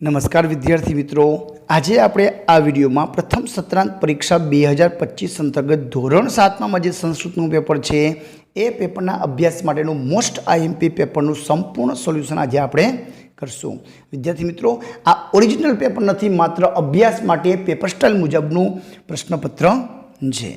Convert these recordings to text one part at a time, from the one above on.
નમસ્કાર વિદ્યાર્થી મિત્રો. આજે આપણે આ વિડીયોમાં પ્રથમ સત્રાંત પરીક્ષા બે હજાર પચીસ અંતર્ગત ધોરણ સાતમાં જે સંસ્કૃતનું પેપર છે, એ પેપરના અભ્યાસ માટેનું મોસ્ટ આઈએમપી પેપરનું સંપૂર્ણ સોલ્યુશન આજે આપણે કરશું. વિદ્યાર્થી મિત્રો, આ ઓરિજિનલ પેપર નથી, માત્ર અભ્યાસ માટે પેપર સ્ટાઇલ મુજબનું પ્રશ્નપત્ર છે.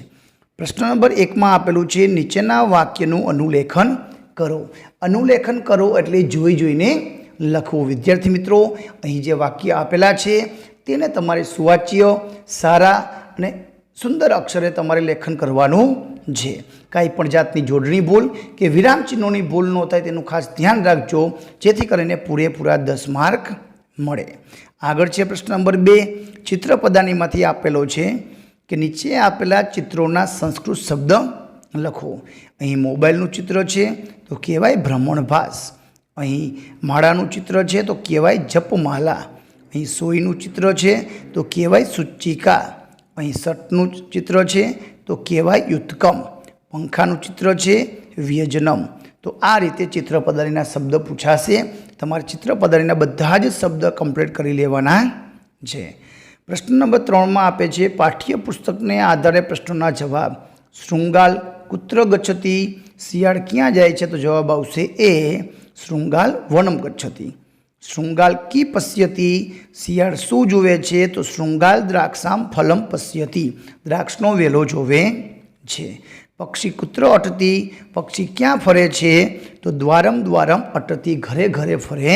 પ્રશ્ન નંબર એકમાં આપેલું છે, નીચેના વાક્યનું અનુલેખન કરો. અનુલેખન કરો એટલે જોઈ જોઈને લખવું વિદ્યાર્થી મિત્રો, અહીં જે વાક્ય આપેલા છે, તેને તમારે સુવાચ્ય, સારા અને સુંદર અક્ષરે તમારે લેખન કરવાનું છે. કાંઈ પણ જાતની જોડણી ભૂલ કે વિરામચિહ્નોની ભૂલ ન થાય તેનું ખાસ ધ્યાન રાખજો, જેથી કરીને પૂરેપૂરા દસ માર્ક મળે. આગળ છે પ્રશ્ન નંબર બે. ચિત્રપદાનીમાંથી આપેલો છે કે નીચે આપેલા ચિત્રોના સંસ્કૃત શબ્દ લખો. અહીં મોબાઈલનું ચિત્ર છે, તો કહેવાય ભ્રમણભાસ. અહીં માળાનું ચિત્ર છે તો કહેવાય જપમાલા. અહીં સોયનું ચિત્ર છે તો કહેવાય સૂચિકા અહીં સટનું ચિત્ર છે તો કહેવાય યુત્કમ પંખાનું ચિત્ર છે વ્યજનમ. તો આ રીતે ચિત્ર પદારીના શબ્દ પૂછાશે. તમારે ચિત્ર પદારીના બધા જ શબ્દ કમ્પ્લીટ કરી લેવાના છે. પ્રશ્ન નંબર ત્રણમાં આપે છે, પાઠ્યપુસ્તકને આધારે પ્રશ્નોના જવાબ. શૃંગાલ કુત્ર ગચ્છતી, શિયાળ ક્યાં જાય છે? તો જવાબ આવશે એ શૃંગાલ વનમ ગચ્છતી। શૃંગાલ કી પશ્યતી? શિયાળ શું જુએ છે? તો શૃંગાલ દ્રાક્ષામ ફલમ પશ્યતી। દ્રાક્ષનો વેલો જોવે છે। પક્ષી કુત્ર અટતી, પક્ષી ક્યાં ફરે છે? તો દ્વારમ દ્વારમ અટતી ઘરે ઘરે ફરે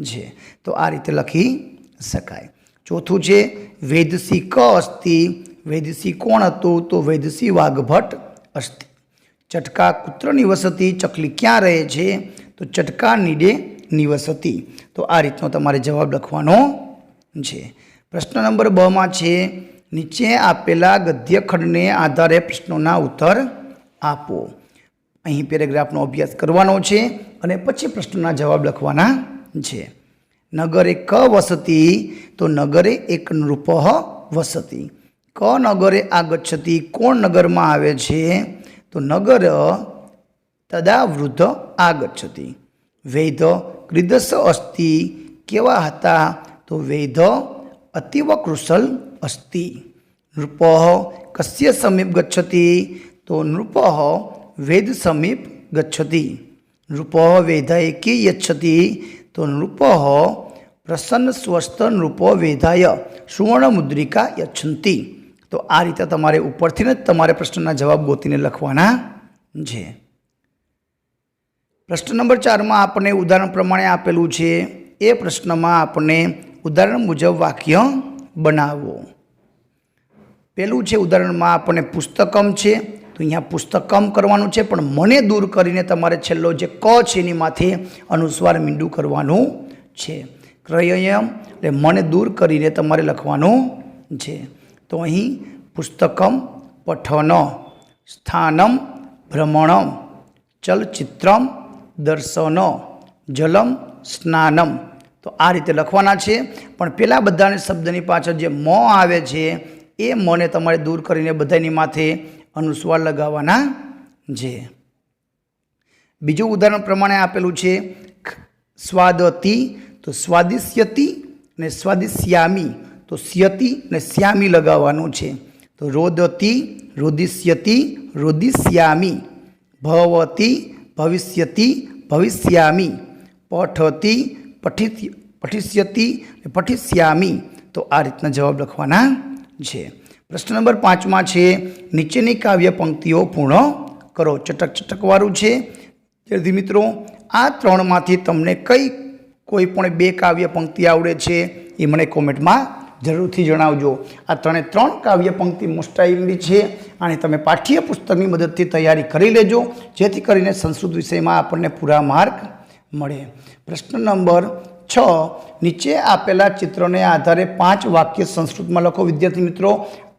છે। તો આ રીતે લખી શકાય। ચોથું છે, વેદસી ક અસ્તિ। વેદસી કોણ હતું? તો વેદસી વાઘભટ્ટ અસ્તિ। ચટકા કુત્ર નિવસતી ચકલી ક્યાં રહે છે? તો ચટકા નીડે નિવસતી. તો આ રીતનો તમારે જવાબ લખવાનો છે. પ્રશ્ન નંબર બમાં છે, નીચે આપેલા ગદ્યખંડને આધારે પ્રશ્નોના ઉત્તર આપો. અહીં પેરેગ્રાફનો અભ્યાસ કરવાનો છે અને પછી પ્રશ્નોના જવાબ લખવાના છે. નગરે ક વસતી, તો નગરે એક નૃપ વસતી. ક નગરે આગચ્છતી, કોણ નગરમાં આવે છે? તો નગર તદા વૃદ્ધ આગચ્છતી. વૈધ ક્રિદસ અસ્તિ કેવા હતા? તો વૈધ અતીવ કૃશલ અસ્તિ. નૃપ કસ્ય સમીપ ગચ્છતિ? તો નૃપ વેદ સમીપ ગચ્છતિ. નૃપ વેદાય કે યચ્છતિ? તો નૃપ પ્રસન્ન સ્વસ્થ નૃપ વેધાય સુવર્ણ મુદ્રિકા યચ્છંતી. તો આ રીતે તમારે ઉપરથી જ તમારે પ્રશ્નના જવાબ ગોતીને લખવાના છે. પ્રશ્ન નંબર ચારમાં આપણને ઉદાહરણ પ્રમાણે આપેલું છે. એ પ્રશ્નમાં આપણને ઉદાહરણ મુજબ વાક્ય બનાવો. પેલું છે ઉદાહરણમાં આપણને પુસ્તકમ છે. તો અહીંયા પુસ્તકમ કરવાનું છે, પણ મને દૂર કરીને તમારે છેલ્લો જે ક છે એની માથે અનુસ્વાર મીંડું કરવાનું છે. ક્રયયમ, એટલે મને દૂર કરીને તમારે લખવાનું છે. તો અહીં પુસ્તકમ પઠન, સ્થાનમ, ભ્રમણમ, ચલચિત્રમ દર્શન, જલમ, સ્નાનમ. તો આ રીતે લખવાના છે. પણ પેલા બધાને શબ્દની પાછળ જે મો આવે છે, એ મોને તમારે દૂર કરીને બધાની માથે અનુસ્વાર લગાવવાના છે. બીજું ઉદાહરણ પ્રમાણે આપેલું છે સ્વાદતી, તો સ્વાદિશ્યતી અને સ્વાદિશ્યામી તો સ્યતી અને શ્યામી લગાવવાનું છે. તો રોદતી, રોદિષ્યતી રોદિશ્યામી ભવતી ભવિષ્યતી ભવિષ્યામી પઠતી પઠિત પઠિષ્યતી પઠિષ્યામી તો આ રીતના જવાબ લખવાના છે પ્રશ્ન નંબર પાંચમાં છે નીચેની કાવ્ય પંક્તિઓ પૂર્ણ કરો ચટક ચટકવાળું છે। વિદ્યાર્થી મિત્રો, આ ત્રણમાંથી તમને કઈ, કોઈ પણ બે કાવ્ય પંક્તિ આવડે છે એ મને કોમેન્ટમાં જરૂરથી જણાવજો. આ ત્રણે ત્રણ કાવ્ય પંક્તિ મોસ્ટ આવેલી છે. અને તમે પાઠ્યપુસ્તકની મદદથી તૈયારી કરી લેજો, જેથી કરીને સંસ્કૃત વિષયમાં આપણને પૂરા માર્ક મળે. પ્રશ્ન નંબર છ, નીચે આપેલા ચિત્રને આધારે પાંચ વાક્ય સંસ્કૃતમાં લખો. વિદ્યાર્થી મિત્રો,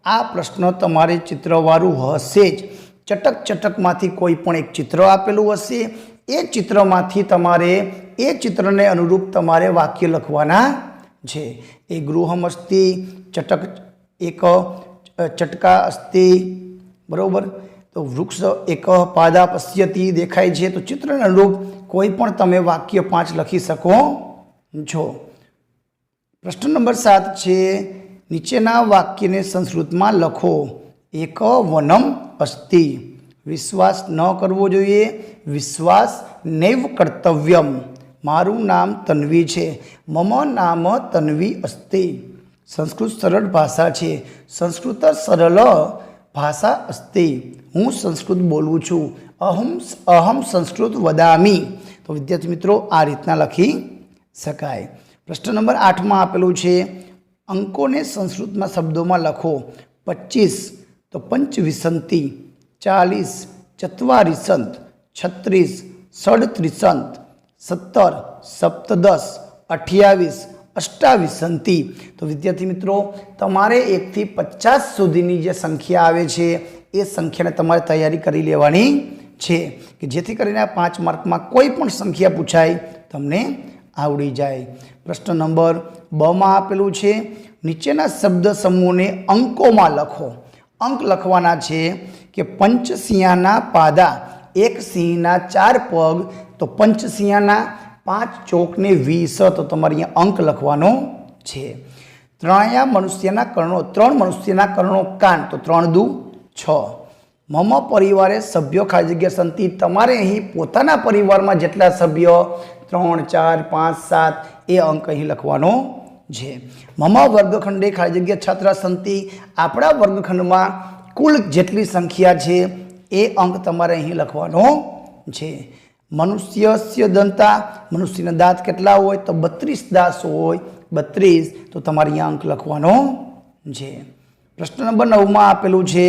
આ પ્રશ્ન તમારે ચિત્રવાળું હશે જ. ચટક ચટકમાંથી કોઈ પણ એક ચિત્ર આપેલું હશે. એ ચિત્રમાંથી તમારે એ ચિત્રને અનુરૂપ તમારે વાક્ય લખવાના છે. એ ગૃહમ ચટક, એક ચટકા અસ્તિ બરાબર? તો વૃક્ષ એક પાદા પશ્યતી દેખાય છે. તો ચિત્રને અનુરૂપ કોઈ પણ તમે વાક્ય પાંચ લખી શકો છો. પ્રશ્ન નંબર સાત છે, નીચેના વાક્યને સંસ્કૃતમાં લખો, એક વનમ અસ્તિ. વિશ્વાસ ન કરવો જોઈએ. વિશ્વાસ નૈવ કર્તવ્યમ. મારું નામ તન્વી છે. મમ નામ તન્વી અસ્તિ. સંસ્કૃત સરળ ભાષા છે. સંસ્કૃત સરળ ભાષા અસ્તિ હું સંસ્કૃત બોલું છું અહમ અહમ સંસ્કૃત વદામી તો વિદ્યાર્થી મિત્રો આ રીતના લખી શકાય પ્રશ્ન નંબર આઠમાં આપેલું છે અંકોને સંસ્કૃતમાં શબ્દોમાં લખો પચીસ તો પંચવિસંતિ ચાલીસ ચત્વારીસંત છત્રીસ સડત્રીસંત સત્તર સપ્તદસ અઠ્યાવીસ અષ્ટાવીસંતિ તો વિદ્યાર્થી મિત્રો, તમારે એકથી પચાસ સુધીની જે સંખ્યા આવે છે, એ સંખ્યાને તમારે તૈયારી કરી લેવાની છે કે જેથી કરીને આ પાંચ માર્કમાં કોઈ પણ સંખ્યા પૂછાય, તમને આવડી જાય. પ્રશ્ન નંબર બમાં આપેલું છે, નીચેના શબ્દ સમૂહને અંકોમાં લખો. અંક લખવાના છે કે પંચસિંહાના પાદા એક સિંહના ચાર પગ, તો પંચસિંહાના પાંચ ચોકને વીસ તો તમારે અહીંયા અંક લખવાનો છે. ત્રણયા મનુષ્યના કર્ણો, ત્રણ મનુષ્યના કર્ણો કાન, તો ત્રણ દુ છ. મમ પરિવારે સભ્યો ખાલી જગ્યા સંતિ, તમારે અહીં પોતાના પરિવારમાં જેટલા સભ્યો? ત્રણ, ચાર, પાંચ, સાત, એ અંક અહીં લખવાનો છે. મમ વર્ગખંડે ખાલી જગ્યા છત્ર સંતિ, આપણા વર્ગખંડમાં કુલ જેટલી સંખ્યા છે, એ અંક તમારે અહીં લખવાનો છે. મનુષ્યસ્ય દંતા, મનુષ્યના દાંત કેટલા હોય તો બત્રીસ દાસ હોય, બત્રીસ, તો તમારે અહીંયા અંક લખવાનો છે. પ્રશ્ન નંબર નવમાં આપેલું છે,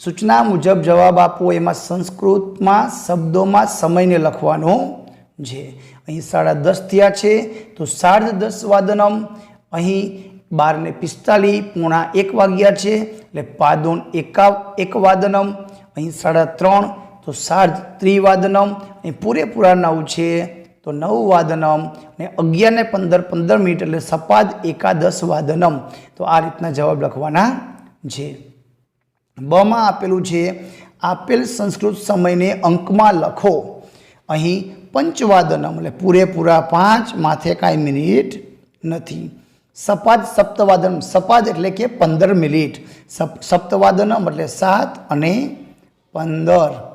સૂચના મુજબ જવાબ આપો, એમાં સંસ્કૃતમાં શબ્દોમાં સમયને લખવાનો છે. અહીં સાડા દસ થયા છે, તો સાડા દસ વાદનમ, અહીં બારને પિસ્તાલીસ, પોણા એક વાગ્યા છે, એટલે પાદોન એકા, એક વાદનમ, અહીં સાડા ત્રણ તો સાર્ધ ત્રિવાદનમ અને પૂરેપૂરા નવ છે. તો નવ વાદનમ ને અગિયાર ને પંદર પંદર મિનિટ એટલે સપાદ એકાદશ વાદનમ. તો આ રીતના જવાબ લખવાના છે. બમાં આપેલું છે, આપેલ સંસ્કૃત સમયને અંકમાં લખો. અહીં પંચવાદનમ એટલે પૂરેપૂરા પાંચ, માથે કાંઈ મિનિટ નથી. સપાદ સપ્તવાદનમ, સપાદ એટલે કે પંદર મિનિટ. સપ, સપ્તવાદનમ એટલે સાત અને પંદર.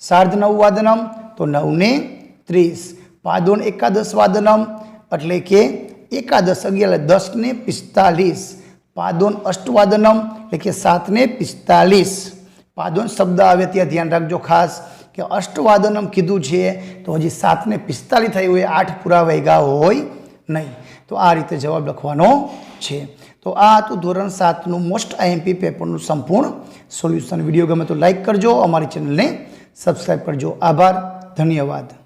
સાર્ધ નવ વાદનમ, તો નવને ત્રીસ. પાદોન એકાદશ વાદનમ, એટલે કે એકાદશ અગિયાર દસને પિસ્તાલીસ. પાદોન અષ્ટવાદનમ એટલે કે સાતને પિસ્તાલીસ. પાદોન શબ્દ આવે ત્યાં ધ્યાન રાખજો ખાસ, કે અષ્ટવાદનમ કીધું છે, તો હજી સાતને પિસ્તાલીસ થયું હોય, આઠ પૂરા વૈગા હોય નહીં. તો આ રીતે જવાબ લખવાનો છે. તો આ હતું ધોરણ સાતનું મોસ્ટ આઈએમપી પેપરનું સંપૂર્ણ સોલ્યુશન વીડિયો ગમે તો લાઈક કરજો, અમારી ચેનલને સબસ્ક્રાઈબ કરજો. આભાર. ધન્યવાદ.